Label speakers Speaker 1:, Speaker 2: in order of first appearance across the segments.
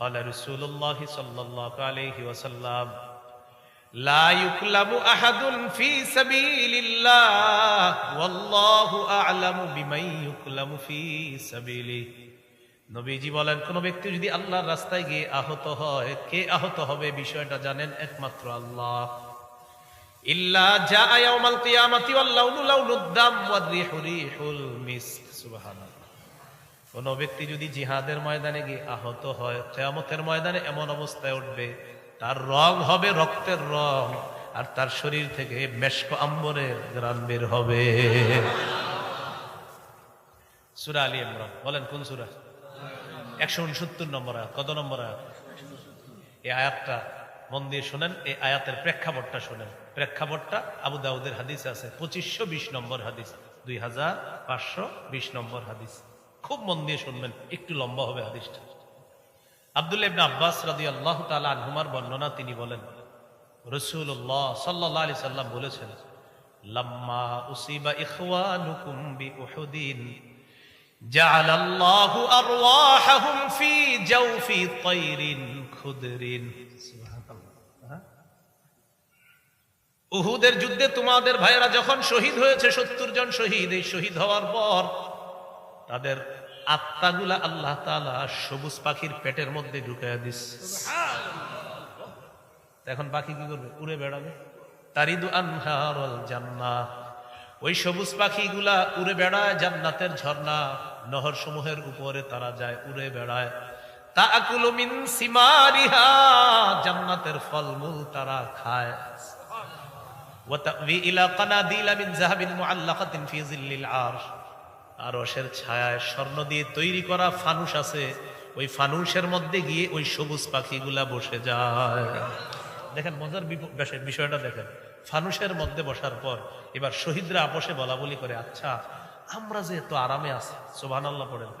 Speaker 1: قال رسول الله صلى الله عليه وسلم لا يكلم أحد في سبيل الله والله أعلم بمن يكلم في سبيله নবীজি বলেন কোন ব্যক্তি যদি আল্লাহর রাস্তায় গিয়ে আহত হয় কে আহত হবে বিষয়টা জানেন একমাত্র আল্লাহ ইল্লা জা ইয়াউমাল কিয়ামাতি ওয়াল লাউনু লাউনুদ দাম ওয়ার রিহু রিহুল মিসক সুবহানাল্লাহ কোন ব্যক্তি যদি জিহাদের ময়দানে গিয়ে আহত হয়, কেয়ামতের ময়দানে এমন অবস্থায় উঠবে, তার রং হবে রক্তের রং, আর তার শরীর থেকে মেশক আম্বরের গ্রাম বের হবে। সুরা আলী ইমরান, বলেন কোন সুরা? একশো উনসত্তর নম্বর আয়াত, কত নম্বর আয়াত? এই আয়াতটা মন দিয়ে শোনেন এই আয়াতের প্রেক্ষাপটটা শোনেন। প্রেক্ষাপটটা আবু দাউদের হাদিস আছে, পঁচিশশো বিশ নম্বর হাদিস, দুই হাজার পাঁচশো বিশ নম্বর হাদিস। খুব মন দিয়ে শুনবেন একটু লম্বা হবে হাদিসটা আব্দুল ইবনে আব্বাস রাদি আল্লাহ তালা আনহুমার বর্ণনা তিনি বলেন রসুল্লাহ সাল্লাহ আলি সাল্লাম বলেছেন লাম্মা উসিবা ইখওয়ানুকুম বি উহুদিন جعل الله أرواحهم في جوف طير خضر سبحان الله হ্যাঁ? উহুদের যুদ্ধে তোমাদের ভাইয়েরা যখন শহীদ হয়েছে সত্তর জন শহীদ এই শহীদ হওয়ার পর তাদের আত্মাগুলা আল্লাহ তাআলা সবুজ পাখির পেটের মধ্যে ঢুকাইয়া দিস এখন পাখি কি করবে? উড়ে বেড়াবে। তারিদু আনহারল জান্নাহ। ওই সবুজ পাখিগুলা উড়ে বেড়ায় জান্নাতের ঝর্ণা নহর সমূহের উপরে তারা যায়, উড়ে বেড়ায়। তাকুলু মিন সিমারিহা, জান্নাতের ফলমূল তারা খায়। ওয়াতাবি ইলা কানাদিলা মিন যাহাবিন মুআল্লাকাতিন ফি জিল্লিল আরশ। আরশের ছায়ায় স্বর্ণ দিয়ে তৈরি করা ফানুস আছে, ওই ফানুসের মধ্যে গিয়ে ওই সবুজ পাখিগুলা বসে যায়। দেখেন, মজার বিষয়টা দেখেন। ফানুসের মধ্যে বসার পর এবার শহীদরা আপোষে বলা বলি করে আচ্ছা আমরা যে এত আরামে আছি সোভান আল্লাহ পড়েন।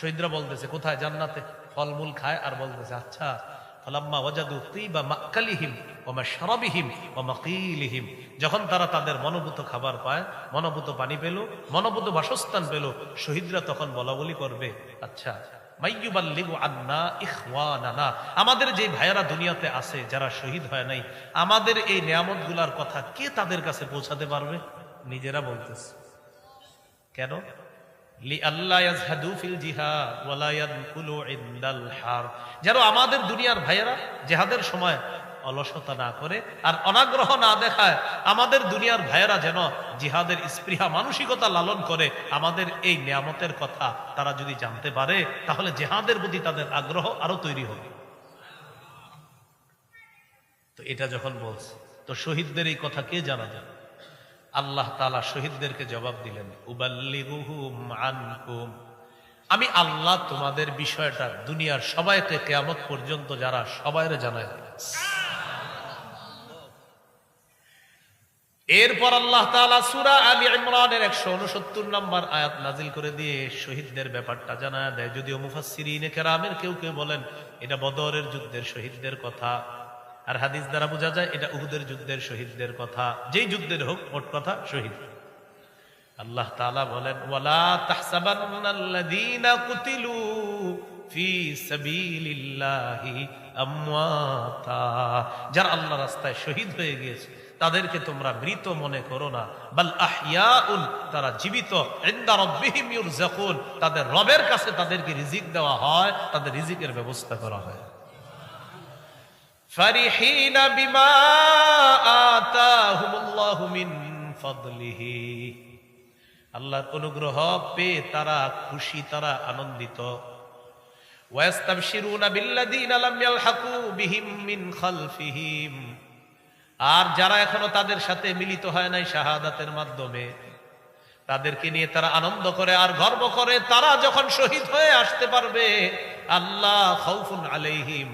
Speaker 1: শহীদরা বলতেছে, কোথায়? জান্নাতে। ফলমূল খায় আর বলতেছে আচ্ছা ফলাম্মা ওয়াজাদু তিবা মাক্কালিহিম ওয়া মাশরাবিহিম ওয়া মাকিলিহিম। যখন তারা তাদের মনোভূত খাবার পায়, মনোভূত পানি পেল, মনোভূত বাসস্থান পেল, শহীদরা তখন বলা বলি করবে আচ্ছা আমাদের যে ভাইয়েরা দুনিয়াতে আছে, যারা শহীদ হয় নাই, আমাদের এই নিয়ামতগুলার কথা কে তাদের কাছে পৌঁছাতে পারবে? নিজেরা বলতেছে। কেন? যেন আমাদের দুনিয়ার ভাইয়েরা, জেহাদের সময় অলসতা না করে আর অনাগ্রহ না দেখায়, আমাদের দুনিয়ার ভাইয়েরা যেন জিহাদের স্পৃহা মানসিকতা লালন করে আমাদের এই নিয়ামতের কথা তারা যদি জানতে পারে, তাহলে জেহাদের প্রতি তাদের আগ্রহ আরও তৈরি হবে। তো এটা যখন বলছে, তো শহীদদের এই কথা কে জানা যায়? আল্লাহ তালা শহীদদেরকে জবাব দিলেন আমি আল্লাহ তোমাদের বিষয়টা দুনিয়ার সবাইকে কেয়ামত পর্যন্ত যারা সবাইরে জানায় এরপর আল্লাহ তাআলা সূরা আলী ইমরানের 169 নম্বর আয়াত নাজিল করে দিয়ে শহীদদের ব্যাপারটা জানায় দেয়। যদিও মুফাসসিরিনে কেরামের কেউ কেউ বলেন, এটা বদরের যুদ্ধের শহীদদের কথা। আর হাদিস দ্বারা বোঝা যায়, এটা উহুদের যুদ্ধের শহীদদের কথা। যেই যুদ্ধের হোক, মোট কথা শহীদ। আল্লাহ তাআলা বলেন, ওয়ালা তাহসাবান্নাল্লাযীনা কুতিলু ফি সাবিলিল্লাহি আমওয়াতা। যারা আল্লাহ রাস্তায় শহীদ হয়ে গিয়েছে তাদেরকে তোমরা মৃত মনে করো না। বাল আহইয়াউন, তারা জীবিত। তাদের রবের কাছে তাদেরকে রিজিক দেওয়া হয়, তাদের রিজিকের ব্যবস্থা করা হয়। আল্লাহর অনুগ্রহ পেয়ে তারা খুশি, তারা আনন্দিত। ওয়াস্তাবশিরুনা বিল্লাযীনা লাম ইয়ালহাকু বিহিম মিন খালফিহিম। আর যারা এখনও তাদের সাথে মিলিত হয় নাই শাহাদাতের মাধ্যমে, তাদেরকে নিয়ে তারা আনন্দ করে আর গর্ব করে, তারা যখন শহীদ হয়ে আসতে পারবে, আল্লাহ খাউফুন আলাইহিম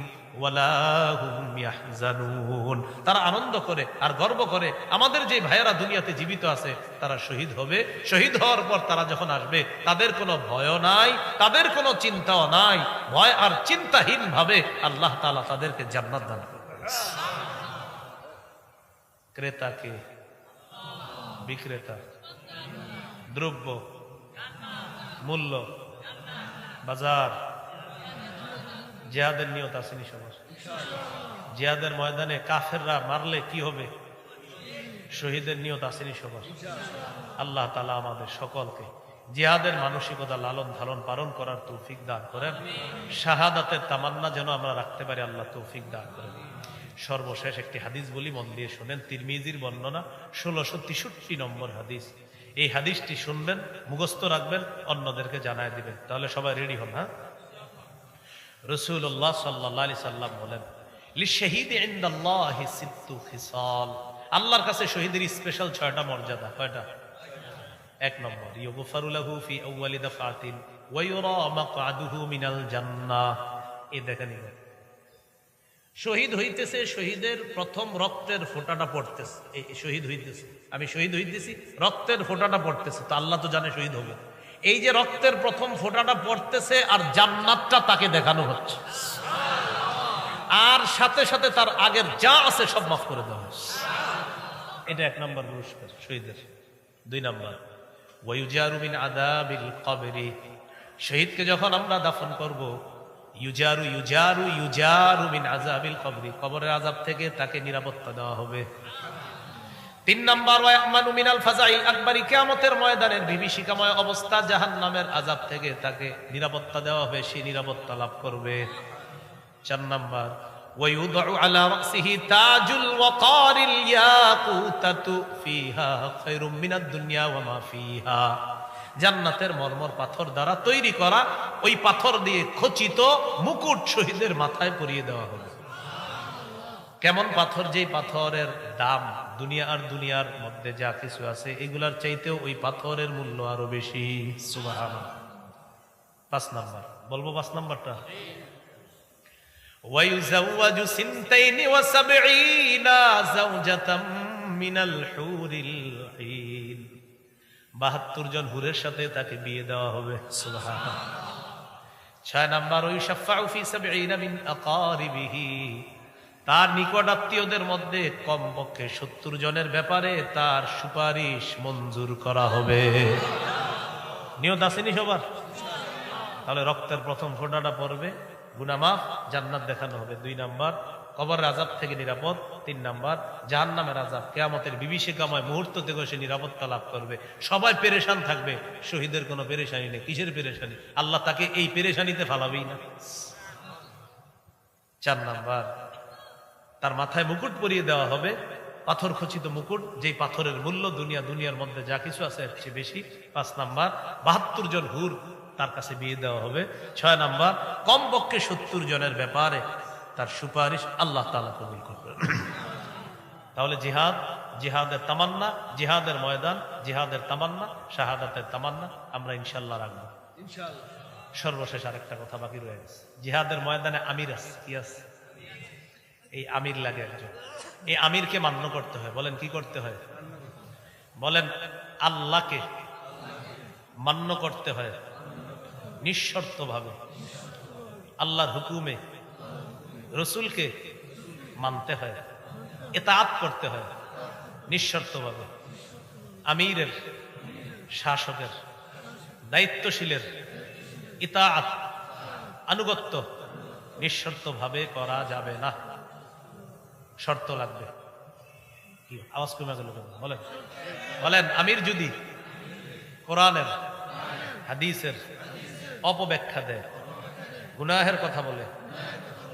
Speaker 1: তারা আনন্দ করে আর গর্ব করে, আমাদের যে ভাইয়েরা দুনিয়াতে জীবিত আছে, তারা শহীদ হবে। শহীদ হওয়ার পর তারা যখন আসবে, তাদের কোনো ভয় নাই, তাদের কোনো চিন্তাও নাই। ভয় আর চিন্তাহীন ভাবে আল্লাহ তাআলা তাদেরকে জান্নাত দান করবে ক্রেতাকে বিক্রেতা, দ্রব্য, মূল্য, বাজার, জেহাদের নিয়ত আসেনি সবার জেহাদের ময়দানে কাফেররা মারলে কি হবে? শহীদের নিয়ত আসেনি সবার আল্লাহ তালা আমাদের সকলকে জিহাদের মানসিকতা লালন ধারণ পালন করার তৌফিক দান করেন। শাহাদাতের তামান্না যেন আমরা রাখতে পারি, আল্লাহ তৌফিক দান করেন। সর্বশেষ একটি হাদিস বলি, মন দিয়ে শোনেন। তিরমিজির বর্ণনা ষোলোশো তেষট্টি নম্বর হাদিস। এই হাদিসটি শুনবেন, মুখস্থ রাখবেন, অন্যদেরকে জানায় দিবেন। তাহলে সবাই রেডি হন হ্যাঁ? রসুল্লাহ সাল্লাহ আলি সাল্লাম বলেন আল্লাহর কাছে শহীদের স্পেশাল ছয়টা মর্যাদা। কয়টা? এক নম্বর ইউগফারুলাহু ফি মাকআদুহু মিনাল জান্নাহ। এই দেখেন। শহীদ হইতেছে, শহীদের প্রথম রক্তের ফোঁটাটা পড়তেছে। এই শহীদ হইতেছে। আমি শহীদ হইতেছি, রক্তের ফোঁটাটা পড়তেছে। তো আল্লাহ তো জানে শহীদ হবে। এই যে রক্তের প্রথম ফোঁটাটা পড়তেছে আর জান্নাতটা তাকে দেখানো হচ্ছে। আর সাথে সাথে তার আগের যা আছে সব মাফ করে দেওয়া হচ্ছে। এটা এক নম্বর পুরস্কার, শহীদের। দুই নম্বর ওয়ুজারুমিন আদাবিল কবরি। শহীদকে যখন আমরা দাফন করব ইউজারু ইউজারু ইউজারু মিন আজাবিল কবরি কবরের আজাব থেকে তাকে নিরাপত্তা দেওয়া হবে তিন নম্বর ওয়ামানু মিনাল ফাজাইল আকবরি কিয়ামতের ময়দানের বিভীষিকাময় অবস্থা জাহান্নামের আজাব থেকে তাকে নিরাপত্তা দেওয়া হবে সে নিরাপত্তা লাভ করবে চার নম্বর ويوضع على رأسه تاج الوقار الياقوتة فيها خير من الدنيا وما فيها জান্নাতের মর্মর পাথর দ্বারা তৈরি করা ওই পাথর দিয়ে খচিত মুকুট শহীদের মাথায় পরিয়ে দেওয়া হবে কেমন পাথর যেই পাথরের দাম দুনিয়া আর দুনিয়ার মধ্যে যা কিছু আছে এগুলার চাইতেও ওই পাথরের মূল্য আরো বেশি সুবাহান পাঁচ নাম্বার বলবো পাঁচ নাম্বারটা ويزوج سنتين وسبعين زوجة من الحور العين বাহাত্তর জন হুরের সাথে তাকে বিয়ে দেওয়া হবে। ছয় নাম্বার, ওই তার নিকট আত্মীয়দের মধ্যে কমপক্ষে সত্তর জনের ব্যাপারে তার সুপারিশ মঞ্জুর করা হবে। নিয়ত আসেনি সবার? তাহলে রক্তের প্রথম ফোটাটা পড়বে। গুনামাফ জান্নাত দেখানো হবে। দুই নাম্বার কবর আজাব থেকে নিরাপদ। তিন নাম্বার জাহান নামের আজাব কেয়ামতের বিভীষিকাময় মুহূর্ত থেকে সে নিরাপত্তা লাভ করবে। সবাই পেরেশান থাকবে। শহীদের কোনো পেরেশানি নেই। কিসের পেরেশানি? আল্লাহ তাকে এই পেরেশানিতে ফালাবেই না। চার নাম্বার, তার মাথায় মুকুট পরিয়ে দেওয়া হবে। পাথর খচিত মুকুট, যেই পাথরের মূল্য দুনিয়া, দুনিয়ার মধ্যে যা কিছু আছে এর চেয়ে বেশি। পাঁচ নাম্বার, বাহাত্তর জন হুর তার কাছে বিয়ে দেওয়া হবে। ছয় নাম্বার, কমপক্ষে সত্তর জনের ব্যাপারে তার সুপারিশ আল্লাহ তালা কবুল করবেন। তাহলে জিহাদ জিহাদের তামান্না জিহাদের ময়দান জিহাদের তামান্না শাহাদাতের তামান্না আমরা ইনশাল্লাহ রাখব। সর্বশেষ আরেকটা কথা বাকি রয়ে গেছে। জিহাদের ময়দানে আমির আছে কি আছে এই আমির লাগে একজন। এই আমিরকে মান্য করতে হয়। বলেন কি করতে হয়? বলেন আল্লাহকে মান্য করতে হয় নিঃশর্ত ভাবে আল্লাহর হুকুমে রসুলকে মানতে হয় এতাত করতে হয় নিঃশর্ত ভাবে আমিরের, শাসকের, দায়িত্বশীলের ইতাআত আনুগত্য নিঃশর্ত ভাবে করা যাবে না। শর্ত লাগবে। কি? আওয়াজ কমে গেল বলেন। বলেন, আমির যদি কোরআনের, হাদিসের অপব্যাখ্যা দেয়, গুনাহের কথা বলে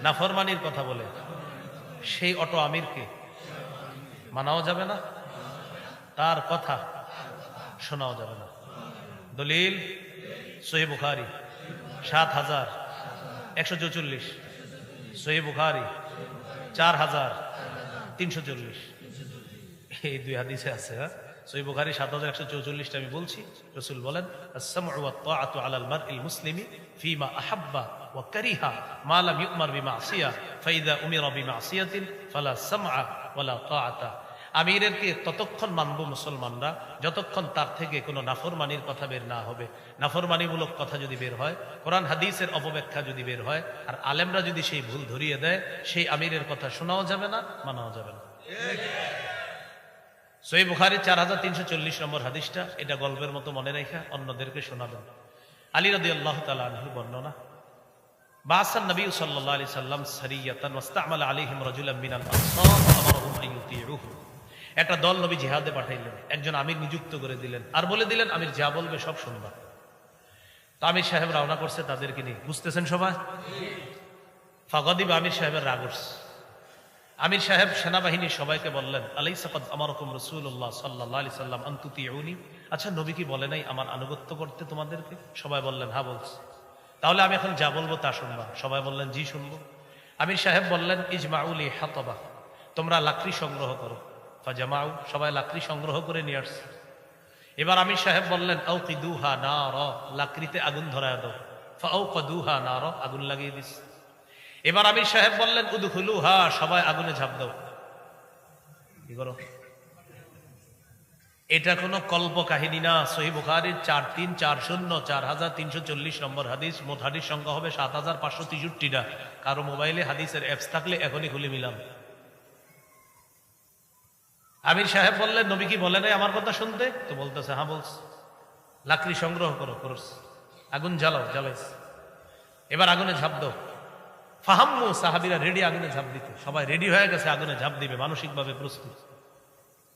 Speaker 1: নাফরমানির কথা বলে, সেই অটো আমিরকে মানাও যাবে না, তার কথা শোনাও যাবে না। দলিল, সহি বুখারি, সাত হাজার একশো চৌচল্লিশ। সহি বুখারি, চার হাজার তিনশো চল্লিশ। এই দুই হাদিসে আছে হ্যাঁ? সহি বুখারি সাত হাজার একশো চৌচল্লিশটা আমি বলছি, রসুল বলেন মুসলিমি ফিমা আহাব্বা ওয়া কারিহা মা লাম ইউমার বিমাসিয়া, ফাইদা উমিরা বিমাসিয়াতিন ফালা সামআ আমিরেরকে ততক্ষণ মানব মুসলমানরা, যতক্ষণ তার থেকে কোনো নাফরমানির কথা বের না হবে। নাফরমানিমূলক কথা যদি বের হয়, কোরআন হাদিসের অপব্যাখ্যা যদি বের হয়, আর আলেমরা যদি সেই ভুল ধরিয়ে দেয়, সেই আমিরের কথা শোনাও যাবে না, মানাও যাবে না। সই বুখারি চার হাজার তিনশো চল্লিশ নম্বর হাদিসটা, এটা গল্পের মতো মনে রেখা, অন্যদেরকে শোনাবেন। আলী রাদি আল্লাহ তালা আনহুর বর্ণনা বাসান নবী সাল্লাল্লাহু আলাইহি সাল্লাম সারিয়াতান ওয়াস্তামাল আলাইহিম রাজুলাম মিনাল একটা দল নবী জিহাদে পাঠাইলেন, একজন আমির নিযুক্ত করে দিলেন, আর বলে দিলেন, আমির যা বলবে সব শুনবা। তো আমির সাহেব রওনা করছে তাদেরকে নিয়ে। বুঝতেছেন সবাই? ফাগদিব আমির সাহেবের রাগ উঠছে। আমির সাহেব সেনাবাহিনীর সবাইকে বললেন আলাই সাকাদ আমার রকম রসুল্লাহ সাল্লাহ আলি সাল্লাম আন্তুতি উনি আচ্ছা নবী কি বলে নাই আমার আনুগত্য করতে তোমাদেরকে? সবাই বললেন হ্যাঁ বলছি। তাহলে আমি এখন যা বলব তা শুনবা। সবাই বললেন, জি, শুনব। আমির সাহেব বললেন ইজমাউলি হাতবা, তোমরা লাকড়ি সংগ্রহ করো। ফাজামাউ? সবাই লাকড়ি সংগ্রহ করে নিয়ে আসছে। এবার আমির সাহেব বললেন ও কিদুহা না র লাকড়িতে আগুন ধরায় দাও। ফাও কদুহা না র আগুন লাগিয়ে দিস এবার আমির সাহেব বললেন উদুখুলু হা সবাই আগুনে ঝাঁপ দাও। কি করো? এটা কোনো কল্প কাহিনী না। সহি বুখারির চার তিন, চার শূন্য, চার হাজার তিনশো চল্লিশ নম্বর হাদিস। মোট হাদিস সংখ্যা হবে সাত হাজার পাঁচশো তেষট্টিটা কারও মোবাইলে হাদিসের অ্যাপস থাকলে এখনই খুলে মিলাম আমির সাহেব বললেন, নবী কি বলে নাই আমার কথা শুনতে? তো বলতেছে হ্যাঁ বলস লাকড়ি সংগ্রহ করো করস আগুন জ্বালাও জ্বালাইস এবার আগুনে ঝাঁপ দাও। ফাহাম্মু সাহাবিরা রেডি আগুনে ঝাঁপ দিতে। সবাই রেডি হয়ে গেছে, আগুনে ঝাঁপ দিবে, মানসিকভাবে প্রস্তুত।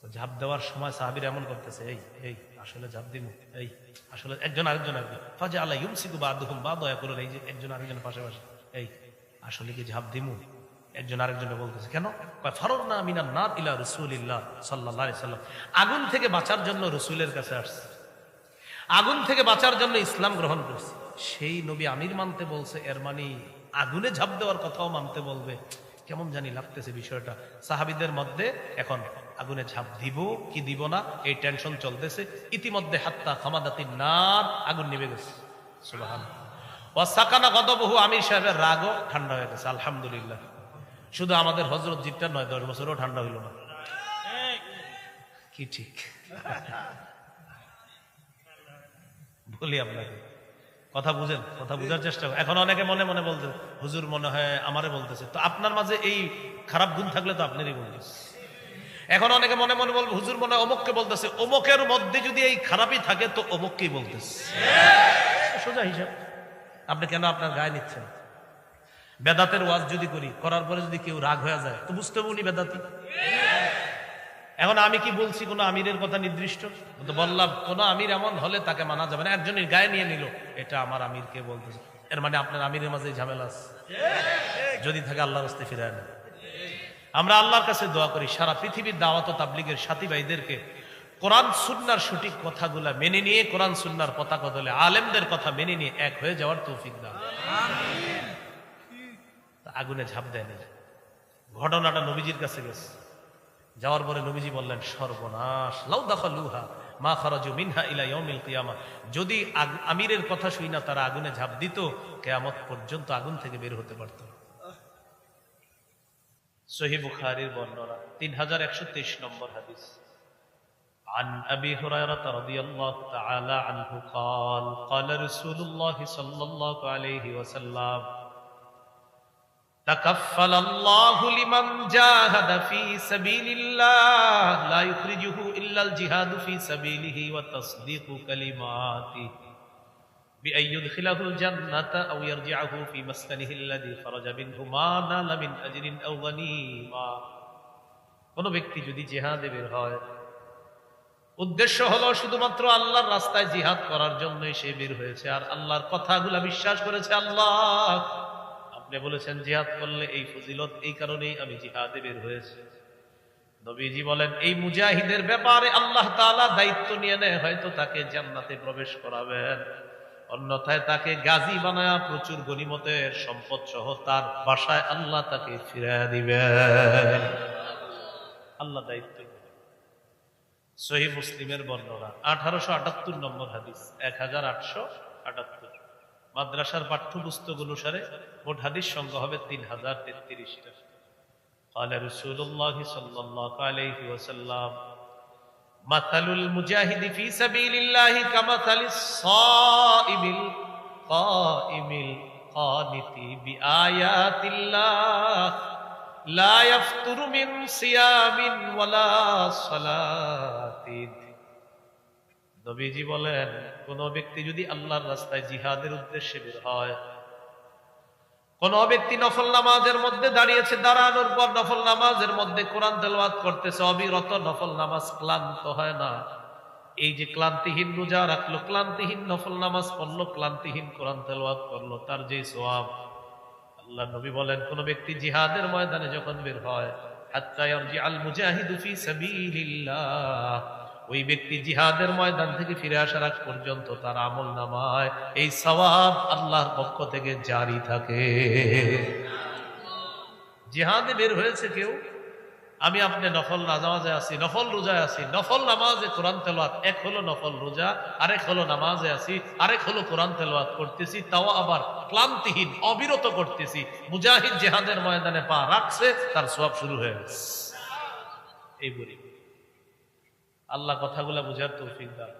Speaker 1: তো ঝাঁপ দেওয়ার সময় সাহাবিরা এমন করতেছে, এই এই, আসলে ঝাঁপ দিব এই, আসলে একজন আরেকজন একজন ফাজে আল্লাহ ইউমসিকু বা দুহুম বা দয়া করুন এই যে একজন আরেকজনের পাশাপাশি এই, আসলে কি ঝাঁপ দিমু? একজন আরেকজনে বলতেছে, কেন? ফারুক না মিনার না ইলা রসুলিল্লাহ সাল্লাহ সাল্লাম। আগুন থেকে বাঁচার জন্য রসুলের কাছে আসছে। আগুন থেকে বাঁচার জন্য ইসলাম গ্রহণ করছে। সেই নবী আমির মানতে বলছে, এর মানে আগুনে ঝাঁপ দেওয়ার কথাও মানতে বলবে। কেমন জানি লাগতেছে বিষয়টা। সাহাবিদের মধ্যে এখন আগুনে ঝাঁপ দিব, কি দিব না, এই টেনশন চলতেছে। ইতিমধ্যে হাত্তা খামাদাতি নার আগুন নেমে গেছে। সুবাহান ও সাকানা গদবহু আমির সাহেবের রাগও ঠান্ডা হয়ে গেছে, আলহামদুলিল্লাহ। শুধু আমাদের হজরত জিটটা নয়, দশ বছরও ঠান্ডা হইল না। কি ঠিক? বলি আপনাকে। কথা বুঝেন কথা বুঝার চেষ্টা করেন। এখন অনেকে মনে মনে বলতে হুজুর মনে হয় আমারে বলতেছে। তো আপনার মাঝে এই খারাপ গুণ থাকলে তো আপনারই বলতেছে এখন অনেকে মনে মনে বলবে হুজুর মনে হয় অমুককে বলতেছে। অমুকের মধ্যে যদি এই খারাপই থাকে তো অমুককেই বলতেছে। সোজা হিসাব। আপনি কেন আপনার গায়ে নিচ্ছেন? বেদাতের ওয়াজ যদি করি করার পরে যদি কেউ রাগ হয়ে যায় তো বুঝতে উনি বেদাতি। এখন আমি কি বলছি, কোনো আমিরের কথা নির্দিষ্ট? বললাম, কোন আমির এমন হলে তাকে মানা যাবে না। একজনের গায়ে নিয়ে নিল, এটা আমার আমিরকে বলতেছে। এর মানে আপনার আমিরের মাঝে ঝামেলা আছে? যদি থাকে আল্লাহর হস্তে ফিরায় না আমরা আল্লাহর কাছে দোয়া করি, সারা পৃথিবীর দাওয়াত তাবলিগের সাথী ভাইদেরকে কোরআন, সুন্নার সঠিক কথাগুলা মেনে নিয়ে, কোরআন, সুন্নার পতাকা দলে আলেমদের কথা মেনে নিয়ে এক হয়ে যাওয়ার তৌফিক দাও আগুনে ঝাঁপ দেয়নি। ঘটনাটা নবীজির কাছে গেছে। যাওয়ার পরে নবীজি বললেন সর্বনাশ লাউ দাখালুহা মা খারাজু মিনহা ইলা ইয়াউমিল কিয়ামা যদি আগ- আমিরের কথা শুই না তারা আগুনে ঝাঁপ দিত কিয়ামত পর্যন্ত আগুন থেকে বের হতে পারত সহি বুখারীর বর্ণনা 3123 নম্বর হাদিস عن أبي هريرة رضي الله تعالى عنه قال قال رسول الله صلى الله عليه وسلم تكفل الله لمن جاهد في سبيل الله لا يخرجه إلا الجهاد في سبيله وتصديق كلماته بأن يدخله الجنة أو يرجعه في مسكنه الذي خرج منه ما نال من أجر أو غنيمة কোন ব্যক্তি যদি জিহাদে বের হয় উদ্দেশ্য হলো শুধুমাত্র আল্লাহর রাস্তায় জিহাদ করার জন্যই সে বের হয়েছে আর আল্লাহর কথাগুলা বিশ্বাস করেছে আল্লাহ আপনি বলেছেন, জিহাদ করলে এই ফজিলত এই কারণেই আমি জিহাদে বের হয়েছে। নবীজি বলেন, এই মুজাহিদের ব্যাপারে আল্লাহ তাআলা দায়িত্ব নিয়ে নেয়, হয়তো তাকে জান্নাতে প্রবেশ করাবেন। অন্যথায় তাকে গাজী বানায় প্রচুর গনিমতের সম্পদ সহ তার বাসায় আল্লাহ তাকে ফিরিয়ে দিবেন। আল্লাহ দায়িত্ব। সহি মুসলিমের বর্ণনা, আঠারোশো আটাত্তর নম্বর হাদিস, এক হাজার আটশো আটাত্তর। মাদ্রাসার পাঠ্যপুস্তক অনুসারে মোট হাদিস সংখ্যা হবে তিন হাজার তেত্রিশটা قال رسول الله صلى الله عليه وسلم مثل المجاهد في سبيل الله كمثل الصائم القائم القانت بآيات الله لا يفتر من صيام ولا صلاة নবীজি বলেন, কোন ব্যক্তি যদি আল্লাহর রাস্তায় জিহাদের উদ্দেশ্যে বের হয়, কোন ব্যক্তি নফল নামাজের মধ্যে দাঁড়িয়েছে, দাঁড়ানোর পর নফল নামাজের মধ্যে কোরআন তেলওয়াত করতেছে, অবিরত নফল নামাজ ক্লান্ত হয় না। এই যে ক্লান্তিহীন রোজা রাখল, ক্লান্তিহীন নফল নামাজ পড়ল, ক্লান্তিহীন কোরআন তেলওয়াত করল, তার যে সোয়াব আল্লাহ নবী বলেন, কোন ব্যক্তি জিহাদের ময়দানে যখন বের হয়, হাত্তা ইয়ারজি আল মুজাহিদু ফি সাবিলিল্লাহ। ওই ব্যক্তি জিহাদের ময়দান থেকে ফিরে আসার আগ পর্যন্ত তার আমল নামায়। এই সওয়াব আল্লাহর পক্ষ থেকে জারি থাকে। জিহাদে বের হয়েছে কেউ? আমি আপনি নফল নামাজে আছি, নফল রোজায় আছি, নফল নামাজে কোরআন তেলাওয়াত, এক হলো নফল রোজা, আরেক হলো নামাজে আছি, আরেক হলো কোরআন তেলোয়াত করতেছি, তাও আবার ক্লান্তিহীন, অবিরত করতেছি, মুজাহিদ জেহাদের ময়দানে পা রাখছে, তার সব শুরু হয়ে গেছে। এই বলি আল্লাহ কথাগুলা বুঝার তৌফিক দাও।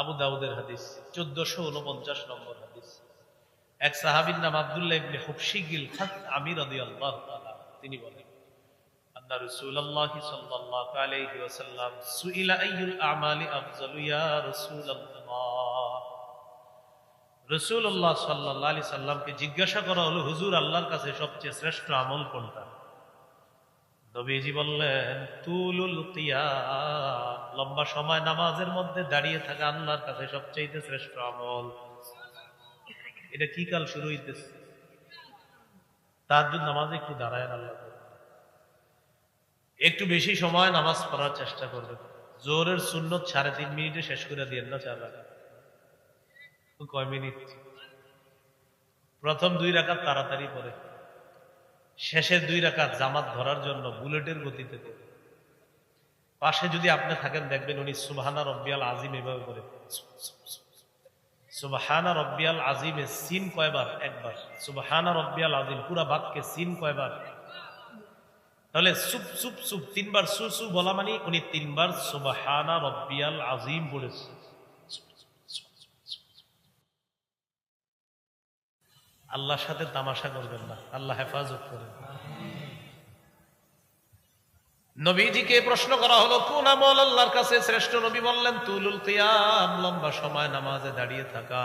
Speaker 1: আবু দাউদের হাদিস, চোদ্দশো উনপঞ্চাশ নম্বর হাদিস। এক সাহাবির নাম আবদুল্লাহ ইবনে খাত আমির আদি আল্লাহ তিনি বলেন আলাইহি ওয়াসাল্লাম সুইলা আইয়ুল আমালি আফজালু ইয়া সাল্লামকে জিজ্ঞাসা করা হলো, হুজুর, আল্লাহর কাছে সবচেয়ে শ্রেষ্ঠ আমল কোনটা? নবীজি বললেন, তুলুল কিয়াম লম্বা সময় নামাজের মধ্যে দাঁড়িয়ে থাকা আল্লাহর কাছে সবচেয়ে শ্রেষ্ঠ আমল। এটা কি কাল শুরু হইতেছে? তার জন্য নামাজে একটু দাঁড়ায় আল্লাহ একটু বেশি সময় নামাজ পড়ার চেষ্টা করবেন। জোরের সুন্নত সাড়ে তিন মিনিটে শেষ করে দিয়ে না চার কয় মিনিট? প্রথম দুই রাখাত তাড়াতাড়ি পরে শেষের দুই রাখাত জামাত ধরার জন্য বুলেটের গতিতে পাশে যদি আপনি থাকেন, দেখবেন উনি সুবাহানা রব্বিয়াল আজিম এভাবে করে সুবাহানা রব্বিয়াল আজিমে সিন কয়বার? একবার। সুবাহানা রব্বিয়াল আজিম পুরা বাক্যে সিন কয়বার? তাহলে সুপ সুপ সুপ, তিনবার সু সু বলা মানে উনি তিনবার সুবাহানা রব্বিয়াল আজিম পড়েছে আল্লাহর সাথে তামাশা করবেন না। আল্লাহ হেফাজত করেন। নবীজিকে প্রশ্ন করা হলো, কোন আমল আল্লাহর কাছে শ্রেষ্ঠ? নবী বললেন, তুলুল কিয়াম, লম্বা সময় নামাজে দাঁড়িয়ে থাকা।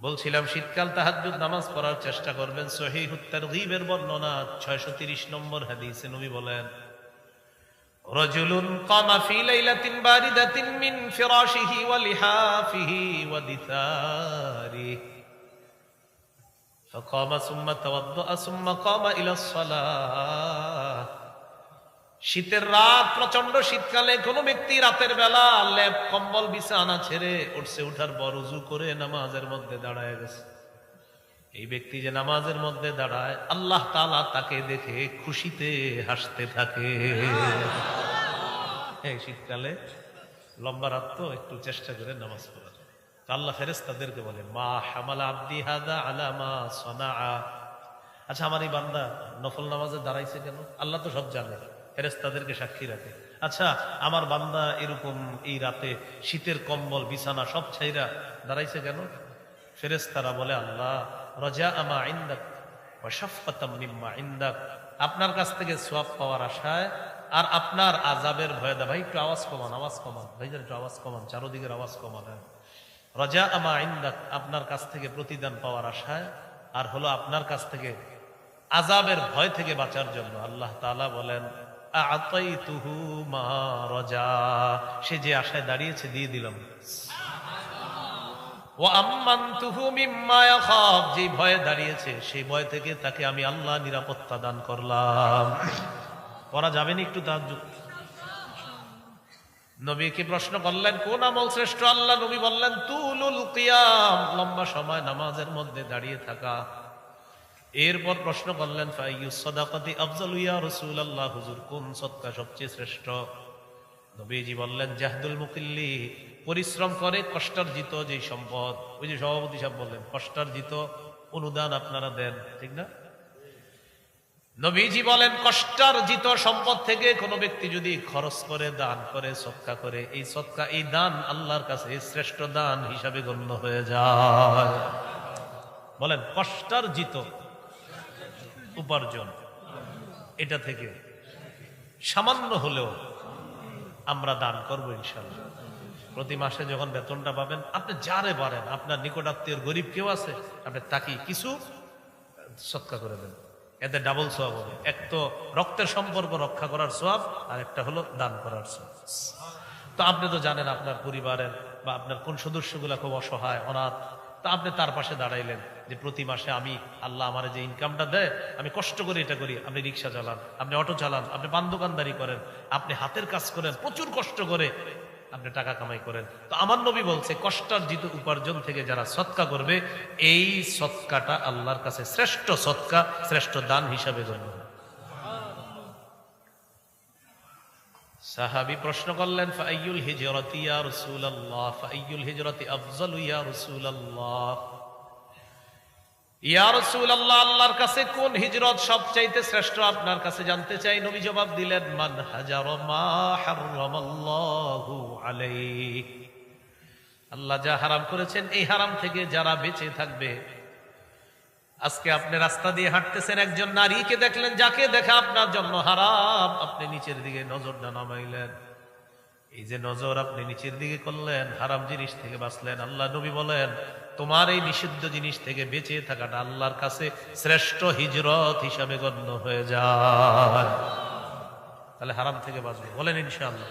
Speaker 1: বলছিলাম, শীতকাল তাহাজ্জুদ নামাজ পড়ার চেষ্টা করবেন। সহি তারগীবের বর্ণনা 630 নম্বর হাদিসে নবী বলেন, রজুলুন কামা ফি লাইলাতিন বারিদাতিন মিন ফিরাশিহি ওয়া লিহাফিহি ওয়া দিথারিহি فقام ثم توضأ ثم قام إلى الصلاة শীতের রাত প্রচন্ড শীতকালে কোন ব্যক্তি রাতের বেলা লেপ কম্বল বিছানা ছেড়ে উঠছে উঠার পর উজু করে নামাজের মধ্যে দাঁড়ায় গেছে এই ব্যক্তি যে নামাজের মধ্যে দাঁড়ায় আল্লাহ তালা তাকে দেখে খুশিতে হাসতে থাকে এই শীতকালে লম্বা রাত তো একটু চেষ্টা করে নামাজ পড়া তো আল্লাহ ফেরেস তাদেরকে বলে, মা হামালা আব্দি হাদা আলা মা সনা আচ্ছা আমার এই বান্দা নফল নামাজে দাঁড়াইছে কেন? আল্লাহ তো সব জানে ফেরেস তাদেরকে সাক্ষী রাখে। আচ্ছা আমার বান্দা এরকম এই রাতে শীতের কম্বল, বিছানা সব ছাইরা দাঁড়াইছে কেন? ফেরেস তারা বলে, আল্লাহ রজা আমা ইন্দাক ওয়াশাফাতাম মিম্মা ইন্দাক। আপনার কাছ থেকে সোয়াব পাওয়ার আশায় আর আপনার আজাবের ভয় দা, ভাই, একটু আওয়াজ কমান আওয়াজ কমান। ভাইজান, একটু আওয়াজ কমান, চারোদিকের আওয়াজ কমান হ্যাঁ। রজা আমা ইন্দাক, আপনার কাছ থেকে প্রতিদান পাওয়ার আশায়, আর হলো আপনার কাছ থেকে আজাবের ভয় থেকে বাঁচার জন্য। আল্লাহ তালা বলেন সে যে আশায় দাঁড়িয়েছে, দিয়ে দিলাম। ও আম্মান্তুহু মিম্মা ইয়াখাফ। যে ভয়ে দাঁড়িয়েছে সেই ভয় থেকে তাকে আমি আল্লাহ নিরাপত্তা দান করলাম। করা যাবে না একটু তাহাজ্জুদ। নবীকে প্রশ্ন করলেন, কোন আমল শ্রেষ্ঠ? আল্লাহ নবী বললেন, তুলুল কিয়াম, লম্বা সময় নামাজের মধ্যে দাঁড়িয়ে থাকা। এরপর প্রশ্ন করলেন ফাইয়ুস সাদাকাতি আফজালু ইয়া রাসূলুল্লাহ, হুজুর কোন সদকা সবচেয়ে শ্রেষ্ঠ? নবীজি বললেন, জাহদুল মুকিল্লি, পরিশ্রম করে কষ্টার্জিত যে সম্পদ। ওই যে সভাপতি সাহেব বললেন কষ্টার্জিত অনুদান আপনারা দেন, ঠিক না? নবীজি বলেন, কষ্টার্জিত সম্পদ থেকে কোনো ব্যক্তি যদি খরচ করে, দান করে, সৎকা করে, এই সৎকা, এই দান আল্লাহর কাছে শ্রেষ্ঠ দান হিসাবে গণ্য হয়ে যায়। বলেন, কষ্টার্জিত উপার্জন, এটা থেকে সামান্য হলেও আমরা দান করব ইনশাল্লাহ। প্রতি মাসে যখন বেতনটা পাবেন, আপনি যারে পারেন, আপনার নিকটাত্মীয় গরিব কেউ আছে, আপনি তাকে কিছু সৎকা করে দেন। এতে ডাবল সোয়াব হবে। এক তো রক্তের সম্পর্ক রক্ষা করার সোয়াব আর একটা হলো দান করার সোয়াব তো আপনি তো জানেন আপনার পরিবারের বা আপনার কোন সদস্যগুলা খুব অসহায়, অনাথ। তা আপনি তার পাশে দাঁড়াইলেন যে প্রতি মাসে আমি, আল্লাহ আমার যে ইনকামটা দেয়, আমি কষ্ট করে এটা করি। আপনি রিক্সা চালান, আপনি অটো চালান, আপনি পান দোকানদারি করেন, আপনি হাতের কাজ করেন, প্রচুর কষ্ট করে আপনি টাকা কামাই করেন। তো আমার নবী বলছে কষ্টার্জিত উপার্জন থেকে যারা সৎকা করবে, এই সৎকাটা আল্লাহর কাছে শ্রেষ্ঠ সৎকা, শ্রেষ্ঠ দান হিসাবে গণ্য সাহাবি প্রশ্ন করলেন, ফাইয়ুল হিজরতি ইয়া রাসূলুল্লাহ, ফাইয়ুল হিজরতি আফজালু ইয়া রাসূলুল্লাহ। আল্লাহর কাছে কোন হিজরত সবচাইতে শ্রেষ্ঠ? আপনার কাছে জানতে চাই, নবী জবাব দিলেন, মান হাজার আল্লাহ যা হারাম করেছেন, এই হারাম থেকে যারা বেঁচে থাকবে, আজকে আপনি রাস্তা দিয়ে হাঁটতেছেন, একজন নারীকে দেখলেন, যাকে দেখা আপনার জন্য হারাম। আপনি নিচের দিকে নজরটা নামাইলেন। এই যে নজর আপনি নিচের দিকে করলেন, হারাম জিনিস থেকে বাঁচলেন। আল্লাহ নবী বলেন তোমার এই নিষিদ্ধ জিনিস থেকে বেঁচে থাকাটা আল্লাহর কাছে শ্রেষ্ঠ হিজরত হিসাবে গণ্য হয়ে যায়। তাহলে হারাম থেকে বাঁচবে। বলেন ইনশাআল্লাহ।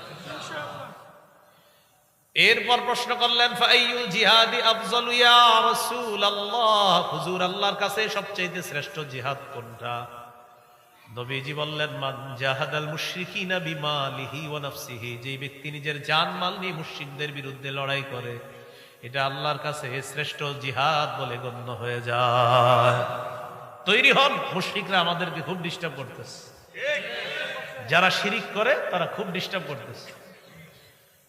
Speaker 1: এরপর প্রশ্ন করলেন ফাইয়ুল জিহাদি আফজালু ইয়া রাসূলুল্লাহ? হুজুর আল্লাহর কাছে সবচেয়ে শ্রেষ্ঠ জিহাদ কোনটা? নবীজি বললেন মান জাহাদাল মুশরিকিনা বিমালিহি ওয়া নাফসিহি। যে ব্যক্তি নিজের জান মাল নিয়ে মুশরিকদের বিরুদ্ধে লড়াই করে এটা আল্লাহর কাছে শ্রেষ্ঠ জিহাদ বলে গণ্য হয়ে যায়। তৈরি হন, মুশরিকরা আমাদেরকে খুব ডিস্টার্ব করতেছে। যারা শিরিক করে, তারা খুব ডিস্টার্ব করতেছে।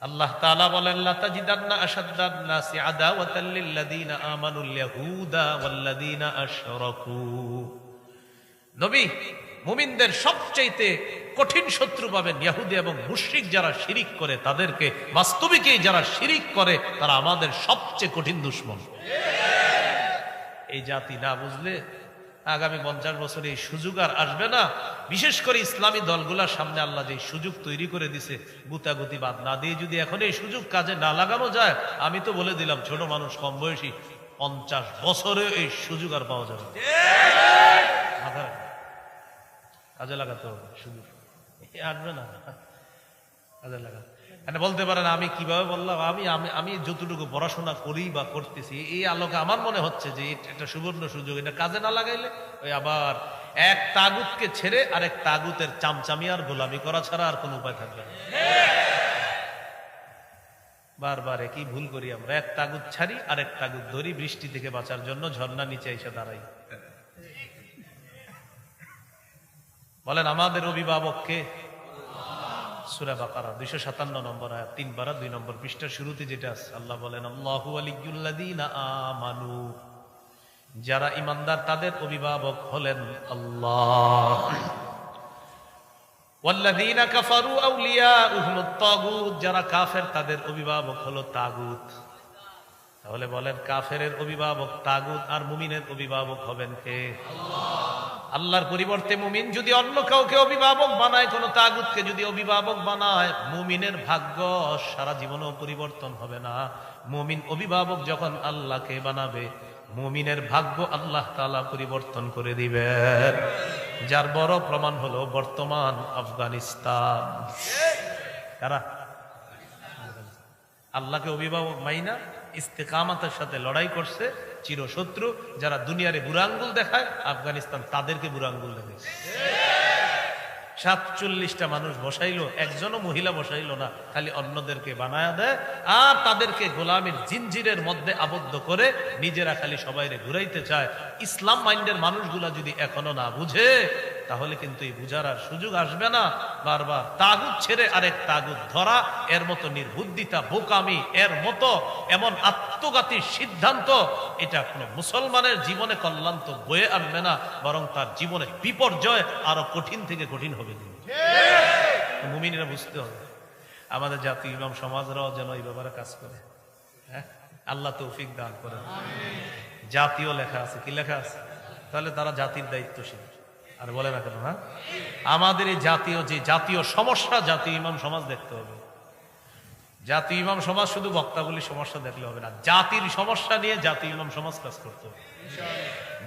Speaker 1: আল্লাহ তাআলা বলেন, লা তাজিদান্না আশাদ্দান নাসি আদাওয়াতাল লিল্লাযিনা আমানুল ইয়াহুদা ওয়াল্লাযিনা আশরাকু। নবী, মুমিনদের সবচাইতে কঠিন শত্রু পাবেন ইয়াহুদি এবং মুশরিক যারা শিরিক করে, তাদেরকে বাস্তবিকই যারা শিরিক করে, তারা আমাদের সবচেয়ে কঠিন দুশ্মন। এই জাতি না বুঝলে আগামী পঞ্চাশ বছরে এই সুযোগ আর আসবে না। বিশেষ করে ইসলামী দলগুলার সামনে আল্লাহ যে সুযোগ তৈরি করে দিছে, গুতাগুতি বাদ না দিয়ে যদি এখন এই সুযোগ কাজে না লাগানো যায়, আমি তো বলে দিলাম, ছোট মানুষ কম বয়সী, পঞ্চাশ বছরে এই সুযোগ আর পাওয়া যাবে। কাজে লাগাতে হবে সুযোগ। আসবে না। কাজে লাগা মানে বলতে পারেন, আমি কীভাবে বললাম, আমি আমি আমি যতটুকু পড়াশোনা করি বা করতেছি, এই আলোকে আমার মনে হচ্ছে যে এটা সুবর্ণ সুযোগ। এটা কাজে না লাগাইলে ওই আবার এক তাগুতকে ছেড়ে আর এক তাগুতের চামচামি আর গোলামি করা ছাড়া আর কোনো উপায় থাকবে না। বারবার একই ভুল করি আমরা। এক তাগুত ছাড়ি আর এক তাগুত ধরি, বৃষ্টি থেকে বাঁচার জন্য ঝর্ণা নিচে এসে দাঁড়াই। বলেন, আমাদের অভিভাবককে সুরা বাকারা, দুইশো সাতান্ন নম্বর আয়াত বারা দুই নম্বর পৃষ্ঠার শুরুতে যেটা আছে, আল্লাহ বলেন, আল্লাহু আলিয়ুল্লাযীনা আমানু। যারা ইমানদার, তাদের অভিভাবক হলেন আল্লাহ। ওয়াল্লাযীনা কাফারু আউলিয়াউহুমুত তাগুত, যারা কাফের, তাদের অভিভাবক হলো তাগুত। তাহলে বলেন, কাফেরের অভিভাবক তাগুত আর মুমিনের অভিভাবক হবেন কে? আল্লাহর পরিবর্তে মুমিন যদি অন্য কাউকে অভিভাবক বানায়, কোনো তাগুতকে যদি অভিভাবক বানায়, মুমিনের ভাগ্য সারা জীবনেও পরিবর্তন হবে না। মুমিন অভিভাবক যখন আল্লাহকে বানাবে, মুমিনের ভাগ্য আল্লাহ তালা পরিবর্তন করে দিবেন যার বড় প্রমাণ হলো বর্তমান আফগানিস্তান। কারা? আল্লাহকে অভিভাবক মাইনা, ইস্তেকামাতের সাথে লড়াই করছে চিরশত্রু যারা দুনিয়ারে বুড়াঙ্গুল দেখায়, আফগানিস্তান তাদেরকে বুড়াঙ্গুল দেখেছে সাতচল্লিশটা মানুষ বসাইলো, একজনও মহিলা বসাইলো না, খালি অন্যদেরকে বানায় দেয় আর তাদেরকে গোলামের জিনজিরের মধ্যে আবদ্ধ করে নিজেরা খালি সবাইরে ঘুরাইতে চায়। ইসলাম মাইন্ডের মানুষগুলা যদি এখনও না বুঝে তাহলে কিন্তু এই বুঝার আর সুযোগ আসবে না। বারবার তাগুত ছেড়ে আরেক তাগুত ধরা এর মতো নির্বুদ্ধিতা বোকামি এর মতো এমন আত্মঘাতী সিদ্ধান্ত এটা কোনো মুসলমানের জীবনে কল্যাণ তো বয়ে আনবে না বরং তার জীবনে বিপর্যয় আরও কঠিন থেকে কঠিন হবে। মুমিনীরা বুঝতে হবে আমাদের জাতি ইমাম সমাজরাও যেন এই ব্যাপারে কাজ করে। হ্যাঁ? আল্লাহ তৌফিক দান করেন। জাতীয় লেখা আছে কি লেখা আছে? তাহলে তারা জাতির দায়িত্বশীল। আর বলে না কেন হ্যাঁ? আমাদের এই জাতীয় যে জাতীয় সমস্যা, জাতীয় ইমাম সমাজ দেখতে হবে। জাতি ইমাম সমাজ শুধু বক্তাবলী সমস্যা দেখলে হবে না, জাতির সমস্যা নিয়ে জাতি ইমাম সমাজ কাজ করতে হবে।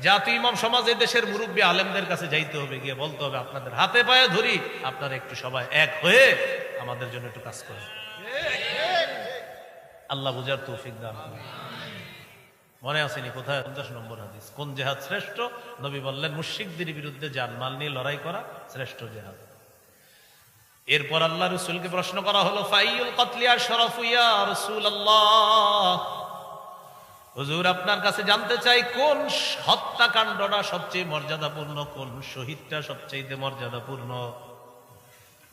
Speaker 1: জাতি ইমাম সমাজ দেশের মুরব্বী আলেমদের কাছে যাইতে হবে, গিয়ে বলতে হবে, আপনাদের হাতে পায়ে ধরি, আপনারা একটু সবাই এক হয়ে আমাদের জন্য একটু কাজ করেন। আল্লাহ বুঝার তৌফিক দান। মনে আসেনি কোথায়? পঞ্চাশ নম্বর হাদিস। কোন জেহাদ শ্রেষ্ঠ? নবী বললেন মুশিকদের বিরুদ্ধে জানমাল নিয়ে লড়াই করা শ্রেষ্ঠ জেহাদ। এরপর আল্লাহ রসুলকে প্রশ্ন করা হলো ফাইউল কতলিয়া শরফুইয়া রসুল আল্লাহ হুজুর, আপনার কাছে জানতে চাই, কোন হত্যাকাণ্ডটা সবচেয়ে মর্যাদাপূর্ণ, কোন শহীদটা সবচেয়ে মর্যাদাপূর্ণ?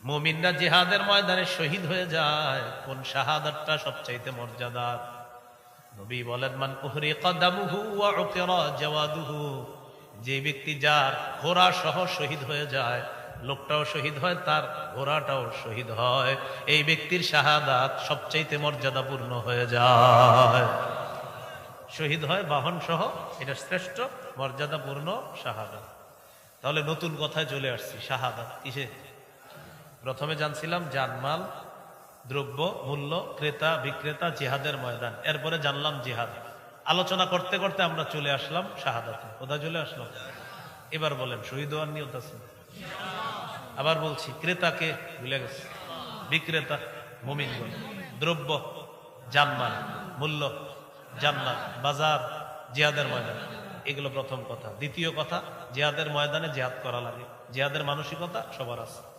Speaker 1: মুমিনরা জেহাদের ময়দানে শহীদ হয়ে যায়, কোন শাহাদাতটা সবচাইতে মর্যাদার? নবী বলেন, মান উহরি কদামুহু ওয়া উকিরা জাওয়াদুহু। যে ব্যক্তি যার ঘোড়া সহ শহীদ হয়ে যায়, লোকটাও শহীদ হয়, তার ঘোড়াটাও শহীদ হয়। এই ব্যক্তির শাহাদাত সবচাইতে মর্যাদাপূর্ণ হয়ে যায়। শহীদ হয় বাহন সহ, এটা শ্রেষ্ঠ মর্যাদাপূর্ণ শাহাদাত। তাহলে নতুন কথায় চলে আসছি, শাহাদাত কিসে প্রথমে জানছিলাম, জানমাল দ্রব্য, মূল্য, ক্রেতা, বিক্রেতা, জিহাদের ময়দান। এরপরে জানলাম জিহাদ। আলোচনা করতে করতে আমরা চলে আসলাম শাহাদাতে। কোথায় চলে আসলাম? এবার বলেন, শহীদ হওয়ার নিয়ত আছে? আবার বলছি, ক্রেতাকে ভুলে গেছে। বিক্রেতা মুমিনগণ দ্রব্য, জানমাল, মূল্য জান্নাত বাজার, জিহাদের ময়দান। এগুলো প্রথম কথা। দ্বিতীয় কথা, জিহাদের ময়দানে জিহাদ করা লাগে। জিহাদের মানসিকতা সবার আছে।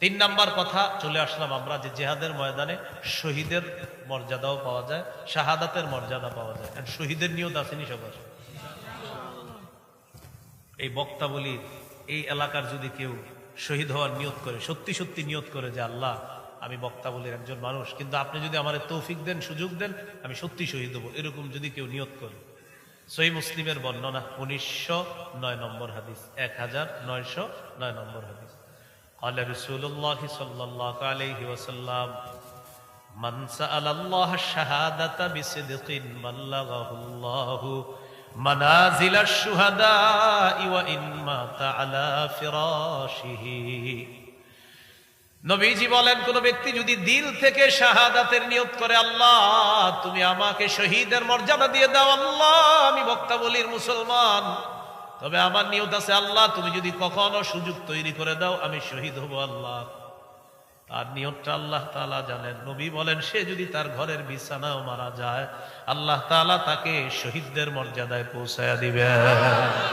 Speaker 1: তিন নাম্বার কথা, চলে আসলাম আমরা যে জেহাদের ময়দানে শহীদের মর্যাদাও পাওয়া যায়, শাহাদাতের মর্যাদা পাওয়া যায়। শহীদের নিয়ত আসেনি সবার। এই বক্তাবলীর এই এলাকার যদি কেউ শহীদ হওয়ার নিয়ত করে, সত্যি সত্যি নিয়ত করে যে, আল্লাহ, আমি বক্তাবলীর একজন মানুষ, কিন্তু আপনি যদি আমার তৌফিক দেন, সুযোগ দেন, আমি সত্যি শহীদ হব। এরকম যদি কেউ নিয়ত করে। সই মুসলিমের বর্ণনা, উনিশশো নয় নম্বর হাদিস, এক হাজার নয়শো নয় নম্বর হাদিস। قال رسول الله صلى الله عليه وسلم من سأل الله الشهادة بصدق بلغه الله منازل الشهداء وإن مات على فراشه নবীজি বলেন কোন ব্যক্তি যদি দিল থেকে শাহাদাতের নিয়ত করে আল্লাহ তুমি আমাকে শহীদের মর্যাদা দিয়ে দাও আল্লাহ আমি বক্তা বলির মুসলমান তবে আমার নিয়ত আছে, আল্লাহ, তুমি যদি কখনো সুযোগ তৈরি করে দাও, আমি শহীদ হব আল্লাহ। তার নিয়তটা আল্লাহ তালা জানেন। নবী বলেন, সে যদি তার ঘরের বিছানাও মারা যায়, আল্লাহ তালা তাকে শহীদদের মর্যাদায় পৌঁছায়া দিবেন।